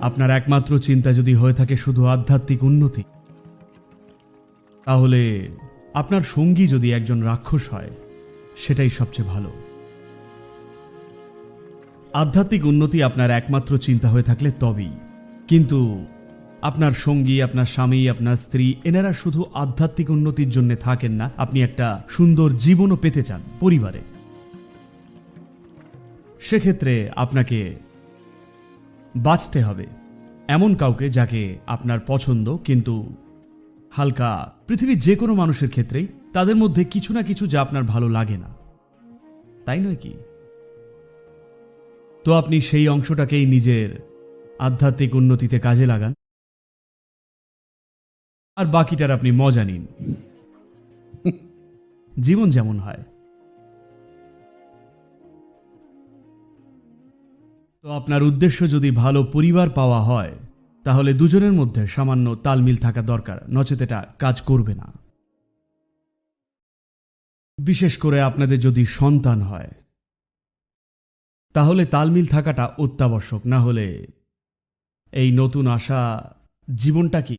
আপনার একমাত্র চিন্তা যদি হয়ে থাকে শুধু আধ্যাত্মিক উন্নতি, তাহলে আপনার সঙ্গী যদি একজন রাক্ষস হয়, সেটাই সবচেয়ে ভালো। আধ্যাত্মিক উন্নতি আপনার একমাত্র চিন্তা হয়ে থাকলে তবেই। কিন্তু আপনার সঙ্গী, আপনার স্বামী, আপনার স্ত্রী, এনারা শুধু আধ্যাত্মিক উন্নতির জন্য থাকেন না, আপনি একটা সুন্দর জীবনও পেতে চান পরিবারে। সেক্ষেত্রে আপনাকে বাঁচতে হবে। এমন কাউকে যাকে আপনার পছন্দ কিন্তু হালকা পৃথিবীর যে কোনো মানুষের ক্ষেত্রেই তাদের মধ্যে কিছু না কিছু যা আপনার ভালো লাগে না। তাই নয় কি? তো আপনি সেই অংশটাকেই নিজের আধ্যাত্মিক উন্নতিতে কাজে লাগান। আর বাকিটার আপনি মজা নিন। জীবন যেমন হয়। তো আপনার উদ্দেশ্য যদি ভালো পরিবার পাওয়া হয়, তাহলে দুজনের মধ্যে সামান্য তালমিল থাকা দরকার, নচেত এটা কাজ করবে না। বিশেষ করে আপনাদের যদি সন্তান হয়, তাহলে তালমিল থাকাটা অত্যাবশ্যক, না হলে এই নতুন আশা জীবনটা কি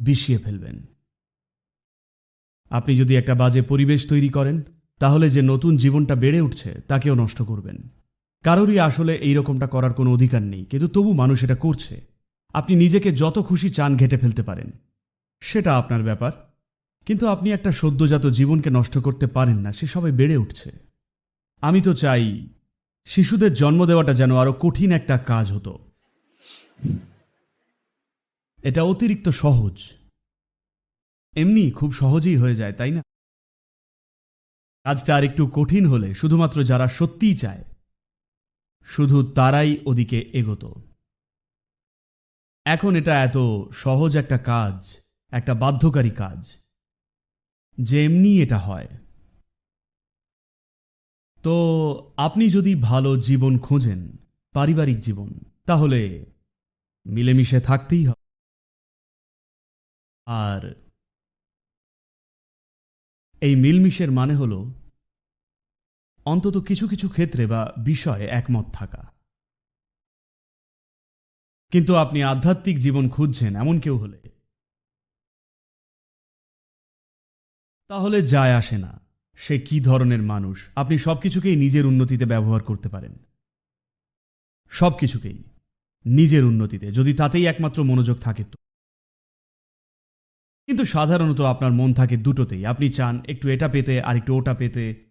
বিষিয়ে ফেলবেন। আপনি যদি একটা বাজে পরিবেশ তৈরি করেন, তাহলে যে নতুন জীবনটা বেড়ে উঠছে, তাকেও নষ্ট করবেন। কারোরই আসলে এই রকমটা করার কোনো অধিকার নেই, কিন্তু তবু মানুষ এটা করছে। আপনি নিজেকে যত খুশি চান ঘেটে ফেলতে পারেন। সেটা আপনার ব্যাপার। কিন্তু আপনি একটা সদ্যজাত জীবনকে নষ্ট করতে পারেন না, সে সবাই বেড়ে উঠছে। আমি তো চাই শিশুদের জন্ম দেওয়াটা যেন আরও কঠিন একটা কাজ হতো। এটা অতিরিক্ত সহজ। এমনি খুব সহজেই হয়ে যায়, তাই না? কাজটা আর একটু কঠিন হলে, শুধুমাত্র যারা সত্যিই চায় শুধু তারাই ওদিকে এগোত। এখন এটা এত সহজ একটা কাজ, একটা বাধ্যকারী কাজ, যে এমনি এটা হয়। তো আপনি যদি ভালো জীবন খোঁজেন, পারিবারিক জীবন, তাহলে মিলেমিশে থাকতেই হবে আর এই মিলমিশের মানে হল অন্তত কিছু কিছু ক্ষেত্রে বা বিষয়ে একমত থাকা। কিন্তু আপনি আধ্যাত্মিক জীবন খুঁজছেন, এমন কেউ হলে। তাহলে যায় আসে না, সে কি ধরনের মানুষ? আপনি সবকিছুকেই নিজের উন্নতিতে ব্যবহার করতে পারেন। সবকিছুকেই নিজের উন্নতিতে, যদি তাতেই একমাত্র মনোযোগ থাকে তো। কিন্তু সাধারণত আপনার মন থাকে দুটোতেই। আপনি চান একটু এটা পেতে আর একটু ওটা পেতে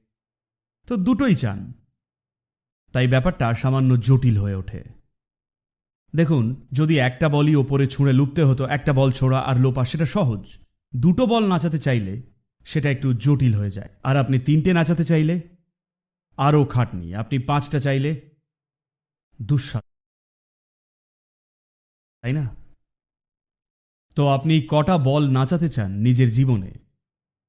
তো দুটোই চান। তাই ব্যাপারটা সামান্য জটিল হয়ে ওঠে। দেখুন, যদি একটা বলই ওপরে ছুঁড়ে লুপতে হতো, একটা বল ছোড়া আর লোপা, সেটা সহজ। দুটো বল নাচাতে চাইলে সেটা একটু জটিল হয়ে যায়। আর আপনি তিনটে নাচাতে চাইলে আরও খাটনি। আপনি পাঁচটা চাইলে দুঃসা তাই না? তো আপনি কটা বল নাচাতে চান নিজের জীবনে?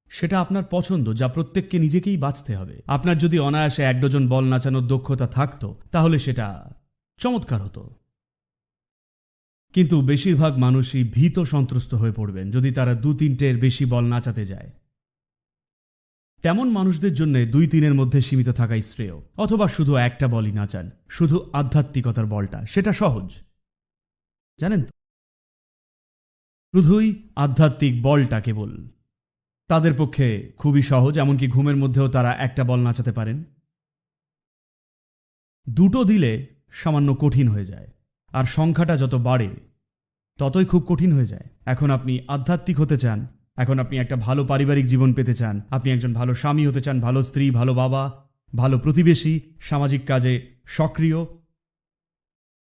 সেটা আপনার পছন্দ, যা প্রত্যেককে নিজেকেই বাঁচতে হবে। আপনার যদি অনায়াসে এক ডজন বল নাচানোর দক্ষতা থাকতো, তাহলে সেটা চমৎকার হতো। কিন্তু বেশিরভাগ মানুষই ভীত সন্ত্রস্ত হয়ে পড়বেন, যদি তারা দু তিনটের বেশি বল নাচাতে যায়। তেমন মানুষদের জন্য দুই তিনের মধ্যে সীমিত থাকাই শ্রেয়, অথবা শুধু একটা বলই নাচান, শুধু আধ্যাত্মিকতার বলটা, সেটা সহজ। জানেন তো? শুধুই আধ্যাত্মিক বলটা কেবল। তাদের পক্ষে খুবই সহজ, এমনকি ঘুমের মধ্যেও তারা একটা বল নাচাতে পারেন। দুটো দিলে সামান্য কঠিন হয়ে যায়, আর সংখ্যাটা যত বাড়ে, ততই খুব কঠিন হয়ে যায়। এখন আপনি আধ্যাত্মিক হতে চান, এখন আপনি একটা ভালো পারিবারিক জীবন পেতে চান, আপনি একজন ভালো স্বামী হতে চান, ভালো স্ত্রী, ভালো বাবা, ভালো প্রতিবেশী, সামাজিক কাজে সক্রিয়,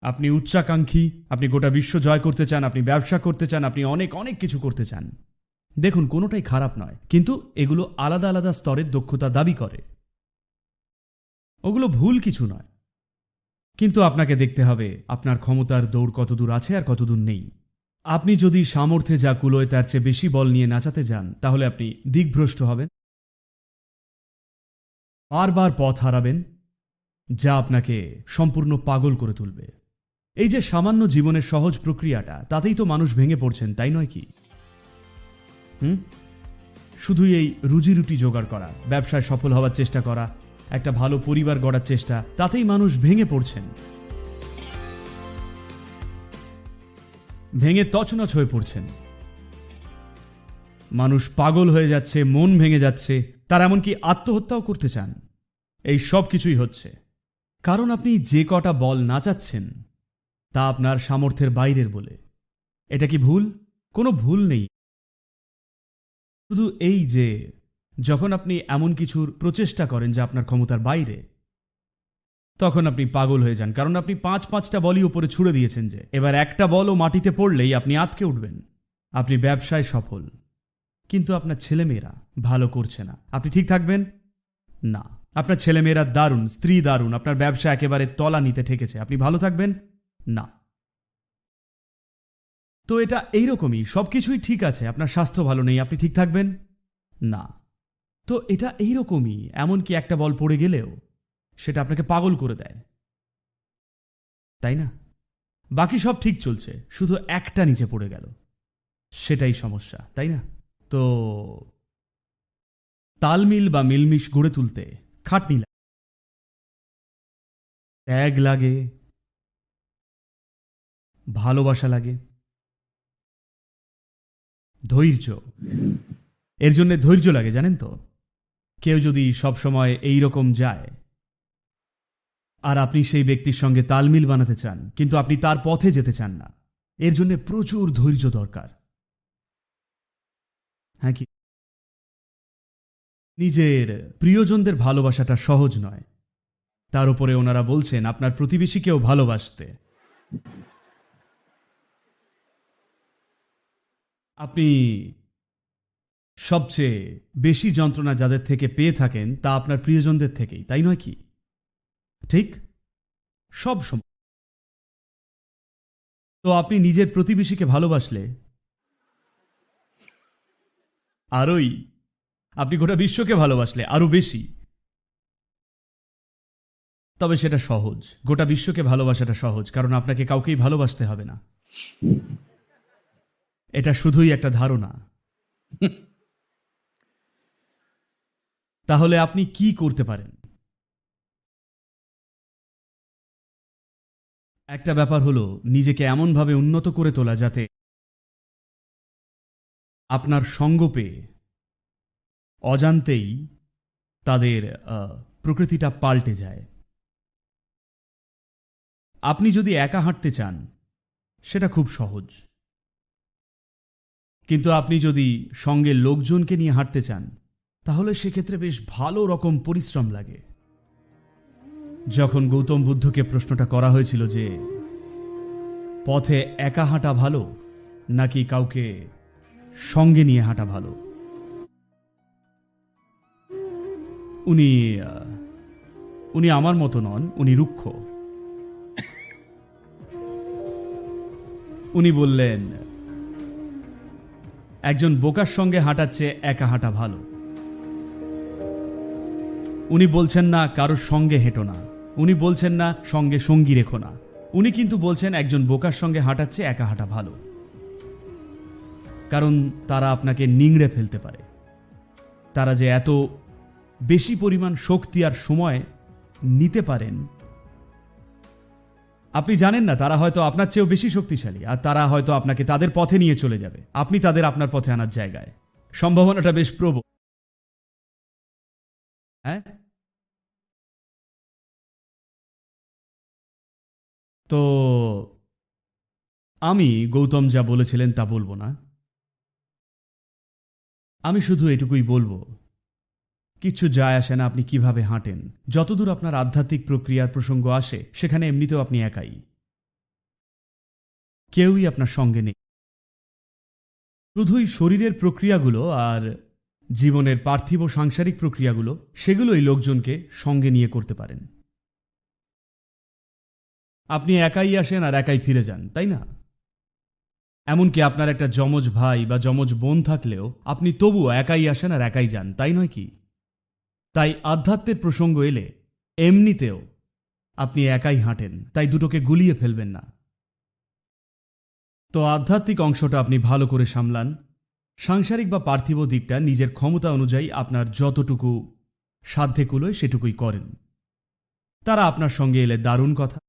আপনি উচ্চাকাঙ্ক্ষী, আপনি গোটা বিশ্ব জয় করতে চান, আপনি ব্যবসা করতে চান, আপনি অনেক অনেক কিছু করতে চান। দেখুন, কোনোটাই খারাপ নয়, কিন্তু এগুলো আলাদা আলাদা স্তরের দক্ষতা দাবি করে। ওগুলো ভুল কিছু নয়। কিন্তু আপনাকে দেখতে হবে, আপনার ক্ষমতার দৌড় কতদূর আছে আর কতদূর নেই। আপনি যদি সামর্থ্যে যা কুলোয়, তার চেয়ে বেশি বল নিয়ে নাচাতে যান, তাহলে আপনি দিকভ্রষ্ট হবেন। বারবার পথ হারাবেন, যা আপনাকে সম্পূর্ণ পাগল করে তুলবে। এই যে সামান্য জীবনের সহজ প্রক্রিয়াটা, তাতেই তো মানুষ ভেঙে পড়ছেন, তাই নয় কি? হুম? শুধুই এই রুজি রুটি জোগাড় করা, ব্যবসায় সফল হওয়ার চেষ্টা করা, একটা ভালো পরিবার গড়ার চেষ্টা, তাতেই মানুষ ভেঙে পড়ছেন। ভেঙে তছনছ হয়ে পড়ছেন। মানুষ পাগল হয়ে যাচ্ছে, মন ভেঙে যাচ্ছে, তার এমনকি আত্মহত্যাও করতে চান। এই সব কিছুই হচ্ছে। কারণ আপনি যে কটা বল নাচাচ্ছেন তা আপনার সামর্থ্যের বাইরের বলে। এটা কি ভুল? কোনো ভুল নেই। শুধু এই যে, যখন আপনি এমন কিছুর প্রচেষ্টা করেন যা আপনার ক্ষমতার বাইরে, তখন আপনি পাগল হয়ে যান। কারণ আপনি পাঁচ পাঁচটা বলই উপরে ছুড়ে দিয়েছেন যে, এবার একটা বলও মাটিতে পড়লেই আপনি আটকে উঠবেন। আপনি ব্যবসায় সফল। কিন্তু আপনার ছেলেমেয়েরা ভালো করছে না। আপনি ঠিক থাকবেন? না। আপনার ছেলেমেয়েরা দারুণ, স্ত্রী দারুণ। আপনার ব্যবসা একেবারে তলা নিতে ঠেকেছে। আপনি ভালো থাকবেন? না। তো এটা এইরকমই, সবকিছুই ঠিক আছে, আপনার স্বাস্থ্য ভালো নেই, আপনি ঠিক থাকবেন? না। তো এটা এইরকমই, এমনকি একটা বল পড়ে গেলেও, সেটা আপনাকে পাগল করে দেয়। তাই না? বাকি সব ঠিক চলছে, শুধু একটা নিচে পড়ে গেল। সেটাই সমস্যা, তাই না? তো তালমিল বা মিলমিশ গড়ে তুলতে খাটনি লাগে ত্যাগ লাগে, ভালোবাসা লাগে। ধৈর্য। এর জন্য ধৈর্য লাগে, জানেন তো? কেউ যদি সবসময় এই রকম যায়, আর আপনি সেই ব্যক্তির সঙ্গে তালমিল বানাতে চান, কিন্তু আপনি তার পথে যেতে চান না, এর জন্য প্রচুর ধৈর্য দরকার। হ্যাঁ কি? নিজের প্রিয়জনদের ভালোবাসাটা সহজ নয়। তার উপরে ওনারা বলছেন, আপনার প্রতিবেশীকেও ভালোবাসতে। আপনি সবচেয়ে বেশি যন্ত্রণা যাদের থেকে পেয়ে থাকেন তা আপনার প্রিয়জনদের থেকেই, তাই নয় কি? ঠিক? সব সময়। তো আপনি নিজের প্রতিবেশীকে ভালোবাসলে? আরোই, আপনি গোটা বিশ্বকে ভালোবাসলে, আরও বেশি। তবে সেটা সহজ। গোটা বিশ্বকে ভালোবাসাটা সহজ, কারণ আপনাকে কাউকেই ভালোবাসতে হবে না। এটা শুধুই একটা ধারণা। তাহলে আপনি কি করতে পারেন? একটা ব্যাপার হলো, নিজেকে এমনভাবে উন্নত করে তোলা যাতে আপনার সঙ্গ পেয়ে অজান্তেই তাদের প্রকৃতিটা পাল্টে যায়। আপনি যদি একা হাঁটতে চান, সেটা খুব সহজ। কিন্তু আপনি যদি সঙ্গে লোকজনকে নিয়ে হাঁটতে চান, তাহলে সেক্ষেত্রে বেশ ভালো রকম পরিশ্রম লাগে। যখন গৌতম বুদ্ধকে প্রশ্নটা করা হয়েছিল যে, পথে একা হাঁটা ভালো, নাকি কাউকে সঙ্গে নিয়ে হাঁটা ভালো? উনি উনি আমার মতো নন, উনি রুক্ষ। উনি বললেন একজন বোকার সঙ্গে হাঁটার চেয়ে একা হাঁটা ভালো। উনি বলছেন না কারোর সঙ্গে হেঁটো না। উনি বলছেন না, সঙ্গে সঙ্গী রেখো না। উনি কিন্তু বলছেন, একজন বোকার সঙ্গে হাঁটার চেয়ে একা হাঁটা ভালো। কারণ তারা আপনাকে নিংড়ে ফেলতে পারে। তারা যে এত বেশি পরিমাণ শক্তি আর সময় নিতে পারেন আপনি জানেন না, তারা হয়তো আপনার চেয়েও বেশি শক্তিশালী, আর তারা হয়তো আপনাকে তাদের পথে নিয়ে চলে যাবে। আপনি তাদের আপনার পথে আনার জায়গায়। সম্ভাবনাটা বেশ প্রবল। হ্যাঁ? তো, আমি গৌতম যা বলেছিলেন তা বলব না। আমি শুধু এটুকুই বলব কিচ্ছু যায় আসে না, আপনি কীভাবে হাঁটেন? যতদূর আপনার আধ্যাত্মিক প্রক্রিয়ার প্রসঙ্গ আসে, সেখানে এমনিতেও আপনি একাই। কেউই আপনার সঙ্গে নেই। শুধুই শরীরের প্রক্রিয়াগুলো আর জীবনের পার্থিব সাংসারিক প্রক্রিয়াগুলো, সেগুলোই লোকজনকে সঙ্গে নিয়ে করতে পারেন। আপনি একাই আসেন আর একাই ফিরে যান, তাই না? এমনকি আপনার একটা যমজ ভাই বা যমজ বোন থাকলেও, আপনি তবুও একাই আসেন আর একাই যান, তাই নয় কি? তাই আধ্যাত্মের প্রসঙ্গ এলে এমনিতেও আপনি একাই হাঁটেন, তাই দুটোকে গুলিয়ে ফেলবেন না। তো আধ্যাত্মিক অংশটা আপনি ভালো করে সামলান। সাংসারিক বা পার্থিব দিকটা নিজের ক্ষমতা অনুযায়ী আপনার যতটুকু সাধ্যে কুলোয় সেটুকুই করেন। তারা আপনার সঙ্গে এলে দারুণ কথা।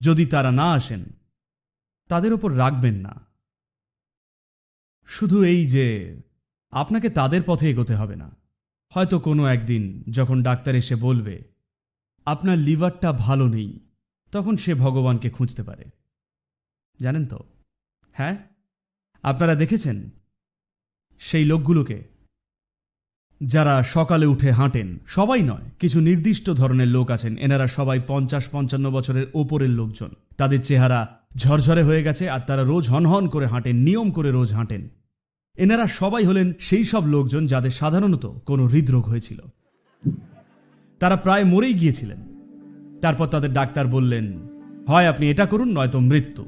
যদি তারা না আসেন, তাদের ওপর রাখবেন না। শুধু এই যে আপনাকে তাদের পথে এগোতে হবে না। হয়তো কোনো একদিন যখন ডাক্তার এসে বলবে, আপনার লিভারটা ভালো নেই, তখন সে ভগবানকে খুঁজতে পারে। জানেন তো? হ্যাঁ? আপনারা দেখেছেন? সেই লোকগুলোকে। যারা সকালে উঠে হাঁটেন, সবাই নয়, কিছু নির্দিষ্ট ধরনের লোক আছেন, এনারা সবাই পঞ্চাশ পঞ্চান্ন বছরের ওপরের লোকজন। তাদের চেহারা ঝরঝরে হয়ে গেছে আর তারা রোজ হনহন করে হাঁটেন, নিয়ম করে রোজ হাঁটেন। এনারা সবাই হলেন সেই সব লোকজন যাদের সাধারণত কোনো হৃদরোগ হয়েছিল। তারা প্রায় মরেই গিয়েছিলেন। তারপর তাদের ডাক্তার বললেন, হয়, আপনি এটা করুন, নয়তো মৃত্যু।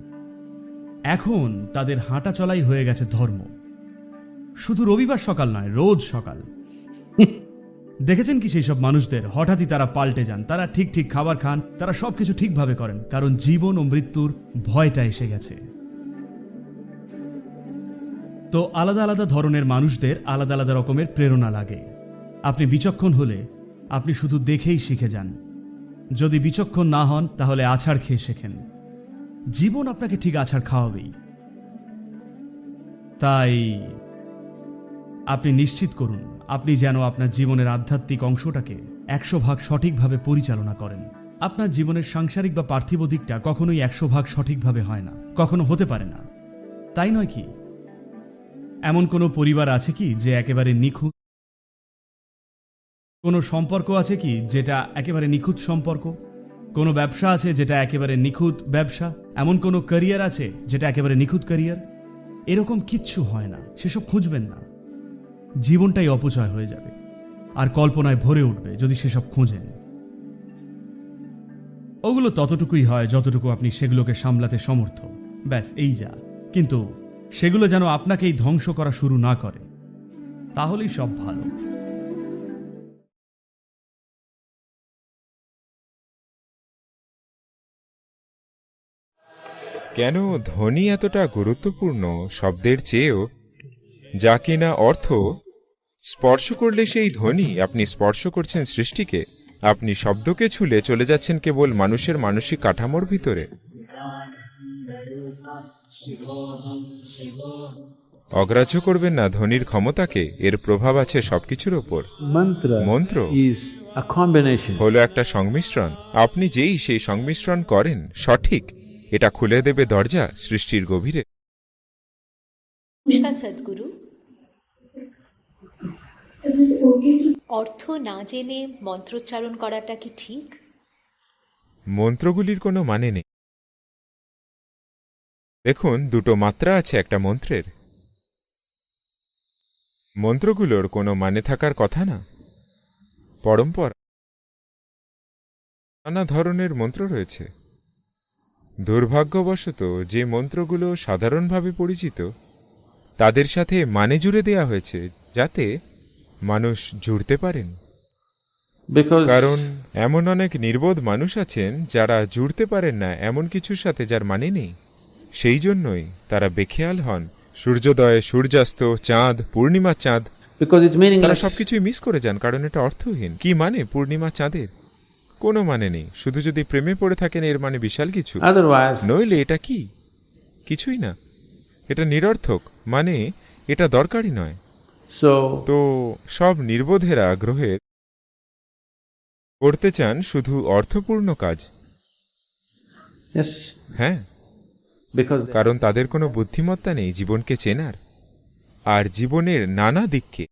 এখন তাদের হাঁটা চলাই হয়ে গেছে ধর্ম। শুধু রবিবার সকাল নয়, রোজ সকাল। দেখেছেন কি সেই সব মানুষদের? হঠাৎই তারা পাল্টে যান। তারা ঠিক ঠিক খাবার খান, তারা সবকিছু ঠিকভাবে করেন, কারণ জীবন ও মৃত্যুর ভয়টা এসে গেছে। তো আলাদা আলাদা ধরনের মানুষদের আলাদা আলাদা রকমের প্রেরণা লাগে। আপনি বিচক্ষণ হলে আপনি শুধু দেখেই শিখে যান। যদি বিচক্ষণ না হন, তাহলে আছাড় খেয়ে শেখেন। জীবন আপনাকে ঠিক আছাড় খাওয়াবেই। তাই আপনি নিশ্চিত করুন, আপনি যেন আপনার জীবনের আধ্যাত্মিক অংশটাকে একশো ভাগ সঠিকভাবে পরিচালনা করেন। আপনার জীবনের সাংসারিক বা পার্থিব দিকটা কখনোই একশো ভাগ সঠিকভাবে হয় না, কখনো হতে পারে না। তাই নয় কি? এমন কোনো পরিবার আছে কি যে একেবারে নিখুঁত? কোনো সম্পর্ক আছে কি যেটা একেবারে নিখুঁত সম্পর্ক? কোনো ব্যবসা আছে যেটা একেবারে নিখুঁত ব্যবসা? এমন কোনো ক্যারিয়ার আছে যেটা একেবারে নিখুঁত ক্যারিয়ার এরকম কিচ্ছু হয় না, সেসব খুঁজবেন না। জীবনটাই অপচয় হয়ে যাবে, আর কল্পনায় ভরে উঠবে যদি সেসব খুঁজেন। ওগুলো ততটুকুই হয় যতটুকু আপনি সেগুলোকে সামলাতে সমর্থ। ব্যাস, এই যা। কিন্তু সেগুলো যেন আপনাকেই ধ্বংস করা শুরু না করে। তাহলেই সব ভালো। কেন ধ্বনি এতটা গুরুত্বপূর্ণ শব্দের চেয়েও? যা কিনা অর্থ? স্পর্শ করলে সেই ধ্বনি, আপনি স্পর্শ করছেন সৃষ্টিকে, আপনি শব্দকে ছুলে চলে যাচ্ছেন কেবল মানুষের মানসিক কাঠামোর ভিতরে। অগ্রাহ্য করবেন না ধ্বনির ক্ষমতাকে এর প্রভাব আছে সবকিছুর ওপর। মন্ত্র হলো একটা সংমিশ্রণ। আপনি যেই সেই সংমিশ্রণ করেন সঠিক। এটা খুলে দেবে দরজা সৃষ্টির গভীরে। নমস্কার সদ্গুরু। অর্থ না জেনে মন্ত্রোচ্চারণ করাটা কি ঠিক? মন্ত্রগুলির কোনো মানে নেই। দেখুন দুটো মাত্রা আছে একটা মন্ত্রের। মন্ত্রগুলোর কোনো মানে থাকার কথা না। পরম্পরা। নানা ধরনের মন্ত্র রয়েছে। দুর্ভাগ্যবশত যে মন্ত্রগুলো সাধারণভাবে পরিচিত তাদের সাথে মানে জুড়ে দেয়া হয়েছে যাতে মানুষ জুড়তে পারেন। কারণ এমন অনেক নির্বোধ মানুষ আছেন যারা জুড়তে পারেন না এমন কিছুর সাথে যার মানে নেই। সেই জন্যই তারা বেখেয়াল হন। সূর্যোদয় সূর্যাস্ত চাঁদ পূর্ণিমা চাঁদ। তারা সবকিছুই মিস করে যান কারণ এটা অর্থহীন। কি মানে পূর্ণিমা চাঁদের? কোনো মানে নেই। শুধু যদি প্রেমে পড়ে থাকেন এর মানে বিশাল কিছু। নইলে এটা কি? কিছুই না। এটা নিরর্থক। মানে এটা দরকারই নয়। তো সব নির্বোধেরা গ্রহের করতে চান শুধু অর্থপূর্ণ কাজ। হ্যাঁ। কারণ তাদের কোনো বুদ্ধিমত্তা নেই জীবনকে চেনার। আর জীবনের নানা দিককে।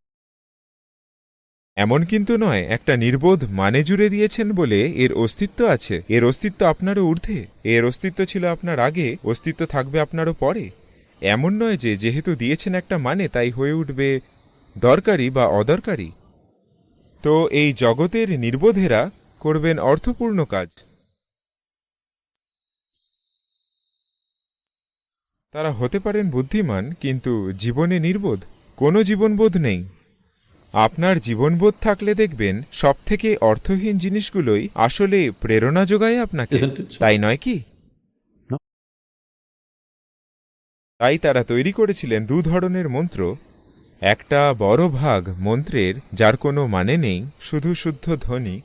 এমন কিন্তু নয়, একটা নির্বোধ মানে জুড়ে দিয়েছেন বলে এর অস্তিত্ব আছে। এর অস্তিত্ব আপনারও ঊর্ধ্বে। এর অস্তিত্ব ছিল আপনার আগে, অস্তিত্ব থাকবে আপনারও পরে। এমন নয় যে, যেহেতু দিয়েছেন একটা মানে তাই হয়ে উঠবে দরকারি বা অদরকারি। তো এই জগতের নির্বোধেরা করবেন অর্থপূর্ণ কাজ। তারা হতে পারেন বুদ্ধিমান কিন্তু জীবনে নির্বোধ কোনো জীবনবোধ নেই। আপনার জীবনবোধ থাকলে দেখবেন সবথেকে অর্থহীন জিনিসগুলোই আসলে প্রেরণা যোগায় আপনাকে? তাই নয় কি? তাই তারা তৈরি করেছিলেন দু ধরনের মন্ত্র। একটা বড় ভাগ মন্ত্রের যার কোনো মানে নেই শুধু শুদ্ধ ধ্বনি।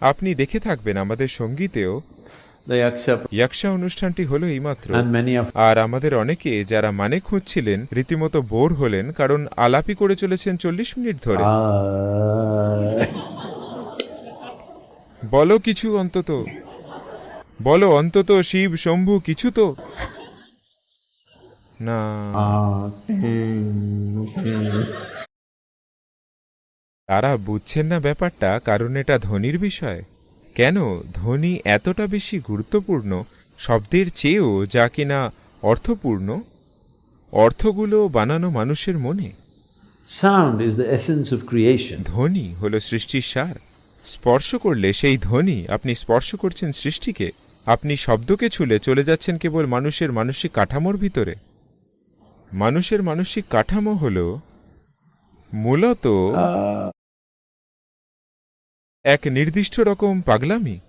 আপনি দেখে থাকবেন আমাদের সঙ্গীতেও ইয়াকশা অনুষ্ঠানটি হলো এইমাত্র। আর আমাদের অনেকে যারা মানে খুঁজছিলেন রীতিমতো বোর হলেন কারণ আলাপি করে চলেছেন চল্লিশ মিনিট ধরে। বলো কিছু অন্তত। বলো অন্তত শিব শম্ভু কিছু তো। না. তারা বুঝছেন না ব্যাপারটা কারণ এটা ধ্বনির বিষয়। কেন ধ্বনি এতটা বেশি গুরুত্বপূর্ণ? শব্দের চেয়েও যা কিনা অর্থপূর্ণ? অর্থগুলো বানানো মানুষের মনে? Sound is the essence of creation. ধ্বনি হলো সৃষ্টির সার। স্পর্শ করলে সেই ধ্বনি আপনি স্পর্শ করছেন সৃষ্টিকে। আপনি শব্দকে ছুলে চলে যাচ্ছেন কেবল মানুষের মানসিক কাঠামোর ভিতরে। মানুষের মানসিক কাঠামো হল মূলত এক নির্দিষ্ট রকম পাগলামি?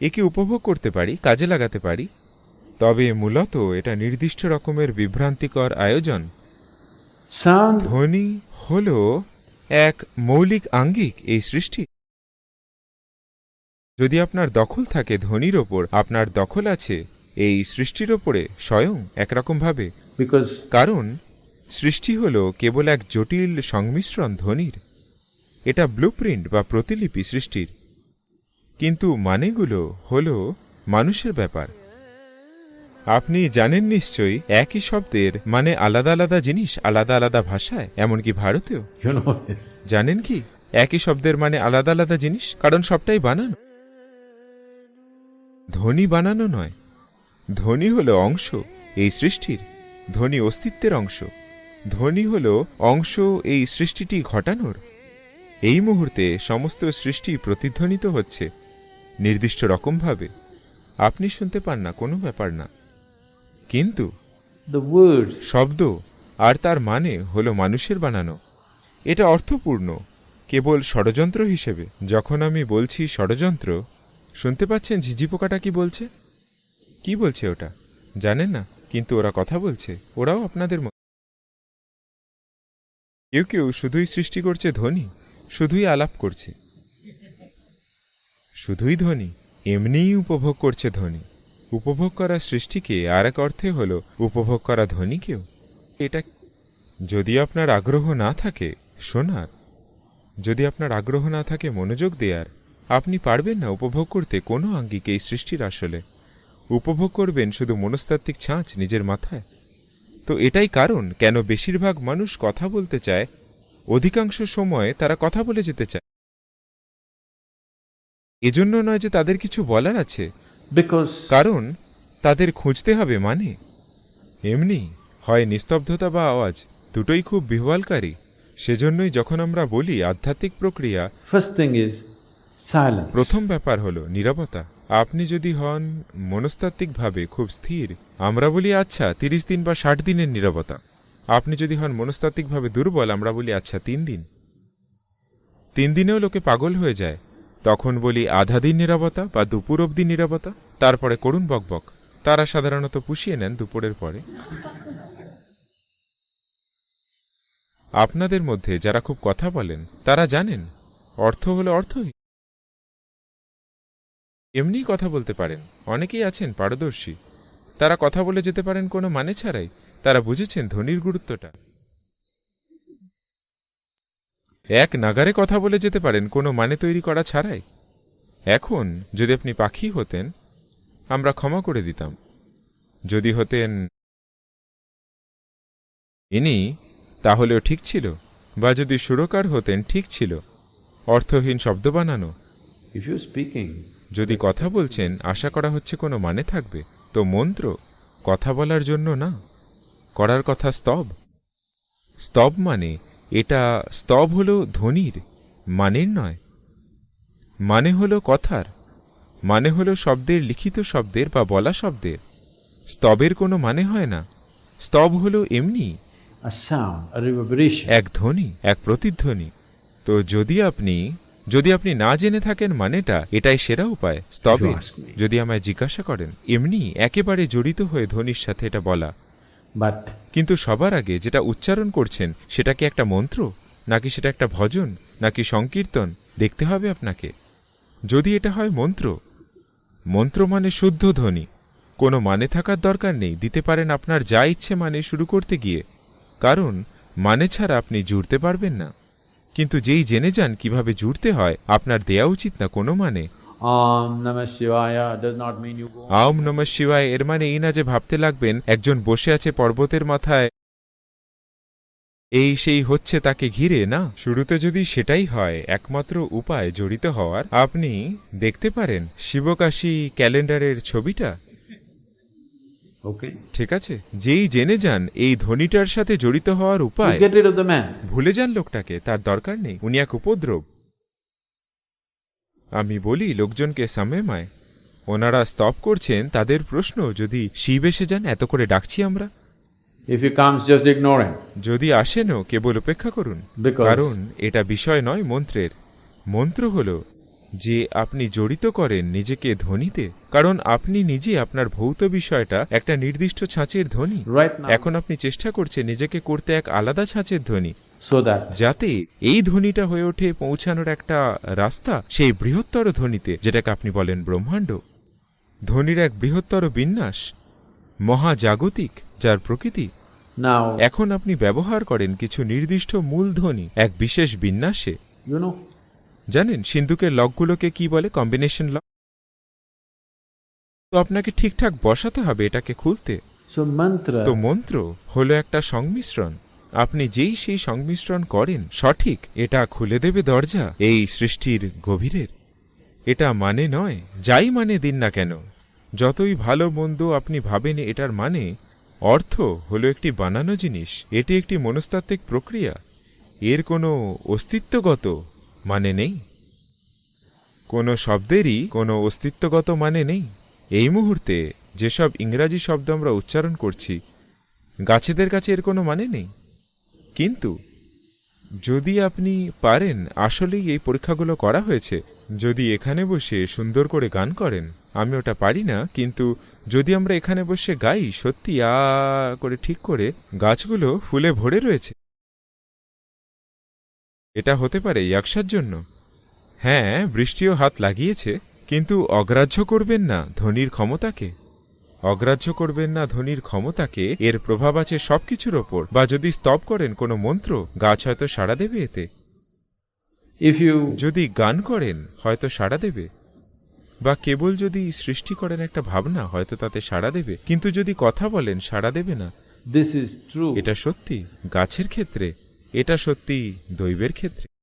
একে উপভোগ করতে পারি কাজে লাগাতে পারি। তবে মূলত এটা নির্দিষ্ট রকমের বিভ্রান্তিকর আয়োজন। ধ্বনি হল এক মৌলিক আঙ্গিক এই সৃষ্টি। যদি আপনার দখল থাকে ধ্বনির ওপর আপনার দখল আছে এই সৃষ্টির ওপরে স্বয়ং একরকমভাবে। কারণ সৃষ্টি হল কেবল এক জটিল সংমিশ্রণ ধ্বনির। এটা ব্লুপ্রিন্ট বা প্রতিলিপি সৃষ্টির। কিন্তু মানেগুলো হল মানুষের ব্যাপার। আপনি জানেন নিশ্চয়ই একই শব্দের মানে আলাদা আলাদা জিনিস আলাদা আলাদা ভাষায় এমনকি ভারতেও. জানেন কি? একই শব্দের মানে আলাদা আলাদা জিনিস কারণ সবটাই বানানো। ধ্বনি বানানো নয়। ধ্বনি হলো অংশ এই সৃষ্টির। ধ্বনি অস্তিত্বের অংশ। ধ্বনি হলো অংশ এই সৃষ্টিটি ঘটানোর। এই মুহূর্তে সমস্ত সৃষ্টি প্রতিধ্বনিত হচ্ছে। নির্দিষ্ট রকমভাবে। আপনি শুনতে পান না কোনো ব্যাপার না। কিন্তু শব্দ আর তার মানে হলো মানুষের বানানো। এটা অর্থপূর্ণ কেবল ষড়যন্ত্র হিসেবে। যখন আমি বলছি ষড়যন্ত্র শুনতে পাচ্ছেন ঝিঝি পোকাটা কি বলছে? কি বলছে ওটা? জানেন না কিন্তু ওরা কথা বলছে। ওরাও আপনাদের মতো কেউ কেউ শুধুই সৃষ্টি করছে ধ্বনি শুধুই আলাপ করছে। শুধুই ধ্বনি এমনিই উপভোগ করছে ধ্বনি উপভোগ করা সৃষ্টিকে আর এক অর্থে হল, উপভোগ করা ধ্বনিকেও এটা যদি আপনার আগ্রহ না থাকে শোনার যদি আপনার আগ্রহ না থাকে মনোযোগ দেওয়ার আপনি পারবেন না উপভোগ করতে কোনো আঙ্গিক এই সৃষ্টির আসলে। উপভোগ করবেন শুধু মনস্তাত্ত্বিক ছাঁচ নিজের মাথায়। তো এটাই কারণ, কেন বেশিরভাগ মানুষ কথা বলতে চায় অধিকাংশ সময় তারা কথা বলে যেতে চায়। এজন্য নয় যে তাদের কিছু বলার আছে কারণ তাদের খুঁজতে হবে মানে। এমনি হয় নিস্তব্ধতা বা আওয়াজ দুটোই খুব বিহ্বলকারী। সেজন্যই যখন আমরা বলি আধ্যাত্মিক প্রক্রিয়া. প্রথম ব্যাপার হলো নীরবতা। আপনি যদি হন মনস্তাত্ত্বিকভাবে খুব স্থির আমরা বলি আচ্ছা তিরিশ দিন বা ষাট দিনের নীরবতা। আপনি যদি হন মনস্তাত্ত্বিকভাবে দুর্বল, আমরা বলি আচ্ছা তিন দিন। তিন দিনেও লোকে পাগল হয়ে যায়। তখন বলি, আধা দিন নীরবতা বা দুপুর অবধি নীরবতা? তারপরে করুন বকবক তারা সাধারণত পুষিয়ে নেন দুপুরের পরে। আপনাদের মধ্যে যারা খুব কথা বলেন, তারা জানেন, অর্থ হলো অর্থই। এমনি কথা বলতে পারেন। অনেকেই আছেন পারদর্শী। তারা কথা বলে যেতে পারেন কোনো মানে ছাড়াই। তারা বুঝেছেন ধ্বনির গুরুত্বটা। এক নাগারে কথা বলে যেতে পারেন কোনো মানে তৈরি করা ছাড়াই। এখন যদি আপনি পাখি হতেন আমরা ক্ষমা করে দিতাম। যদি হতেন ইনি তাহলেও ঠিক ছিল বা যদি সুরকার হতেন ঠিক ছিল। অর্থহীন শব্দ বানানো। যদি কথা বলছেন আশা করা হচ্ছে কোনো মানে থাকবে তো মন্ত্র কথা বলার জন্য না। করার কথা স্তব। স্তব মানে এটা স্তব হলো ধ্বনির মানের নয়। মানে হলো কথার মানে হলো শব্দের লিখিত শব্দের বা বলা শব্দের। স্তবের কোনো মানে হয় না। স্তব হলো এমনি. এক ধ্বনি এক প্রতিধ্বনি। তো যদি আপনি যদি আপনি না জেনে থাকেন মানেটা এটাই সেরা উপায়। স্তবে. যদি আমায় জিজ্ঞাসা করেন এমনি একেবারে জড়িত হয়ে ধ্বনির সাথে এটা বলা। But কিন্তু সবার আগে যেটা উচ্চারণ করছেন, সেটা কি একটা মন্ত্র? নাকি সেটা একটা ভজন? নাকি সংকীর্তন? দেখতে হবে আপনাকে। যদি এটা হয় মন্ত্র মন্ত্র মানে শুদ্ধ ধ্বনি। কোনো মানে থাকার দরকার নেই, দিতে পারেন আপনার যা ইচ্ছে মানে শুরু করতে গিয়ে। কারণ মানে ছাড়া আপনি জুড়তে পারবেন না। কিন্তু যেই জেনে যান কীভাবে জুড়তে হয়, আপনার দেয়া উচিত না কোনো মানে। আম নম শিবায় এর মানে এই না যে ভাবতে লাগবেন একজন বসে আছে পর্বতের মাথায় এই সেই হচ্ছে তাকে ঘিরে না? শুরুতে যদি সেটাই হয় একমাত্র উপায় জড়িত হওয়ার আপনি দেখতে পারেন শিবকাশী ক্যালেন্ডারের ছবিটা? ঠিক আছে? যেই জেনে যান এই ধ্বনিটার সাথে জড়িত হওয়ার উপায়. ভুলে যান লোকটাকে তার দরকার নেই উনি এক উপদ্রব। আমি বলি লোকজনকে সামেমায় ওনারা স্তব করছেন তাদের প্রশ্ন যদি শিব এসে যান এত করে ডাকছি আমরা? Just ignore him. যদি আসেনও কেবল উপেক্ষা করুন। কারণ এটা বিষয় নয় মন্ত্রের। মন্ত্র হল যে আপনি জড়িত করেন নিজেকে ধ্বনিতে কারণ আপনি নিজে আপনার ভৌত বিষয়টা একটা নির্দিষ্ট ছাঁচের ধ্বনি এখন আপনি চেষ্টা করছেন নিজেকে করতে এক আলাদা ছাঁচের ধ্বনি যাতে এই ধ্বনিটা হয়ে ওঠে পৌঁছানোর একটা রাস্তা সেই বৃহত্তর ধ্বনিতে যেটাকে আপনি বলেন ব্রহ্মাণ্ড। ধ্বনির এক বৃহত্তর বিন্যাস মহাজাগতিক যার প্রকৃতি। এখন আপনি ব্যবহার করেন কিছু নির্দিষ্ট মূল ধ্বনি এক বিশেষ বিন্যাসে। জানেন সিন্ধুকের লকগুলোকে কি বলে? কম্বিনেশন লক তো আপনাকে ঠিকঠাক বসাতে হবে এটাকে খুলতে। তো মন্ত্র হলো একটা সংমিশ্রণ। আপনি যেই সেই সংমিশ্রণ করেন, সঠিক, এটা খুলে দেবে দরজা, এই সৃষ্টির গভীরের। এটা মানে নয়, যাই মানে দিন না কেন। যতই ভালো মন্দ আপনি ভাবেন এটার মানে অর্থ হলো একটি বানানো জিনিস, এটি একটি মনস্তাত্ত্বিক প্রক্রিয়া। এর কোনো অস্তিত্বগত মানে নেই। কোনো শব্দেরই কোনো অস্তিত্বগত মানে নেই। এই মুহূর্তে যেসব ইংরাজি শব্দ আমরা উচ্চারণ করছি, গাছেদের কাছে এর কোনো মানে নেই। কিন্তু যদি আপনি পারেন, আসলেই এই পরীক্ষাগুলো করা হয়েছে। যদি এখানে বসে সুন্দর করে গান করেন, আমি ওটা পারি না, কিন্তু যদি আমরা এখানে বসে গাই, সত্যি আ করে ঠিক করে গাছগুলো ফুলে ভরে রয়েছে। এটা হতে পারে ইয়াকশার জন্য। হ্যাঁ বৃষ্টিও হাত লাগিয়েছে, কিন্তু অগ্রাহ্য করবেন না ধ্বনির ক্ষমতাকে। অগ্রাহ্য করবেন না ধ্বনির ক্ষমতাকে এর প্রভাব আছে সবকিছুর ওপর। বা যদি স্তব করেন কোনো মন্ত্র গাছ হয়তো সাড়া দেবে এতে। যদি গান করেন হয়তো সাড়া দেবে। বা কেবল যদি সৃষ্টি করেন একটা ভাবনা হয়তো তাতে সাড়া দেবে। কিন্তু যদি কথা বলেন সাড়া দেবে না। This is true. এটা সত্যি। গাছের ক্ষেত্রে এটা সত্যি দৈবের ক্ষেত্রে।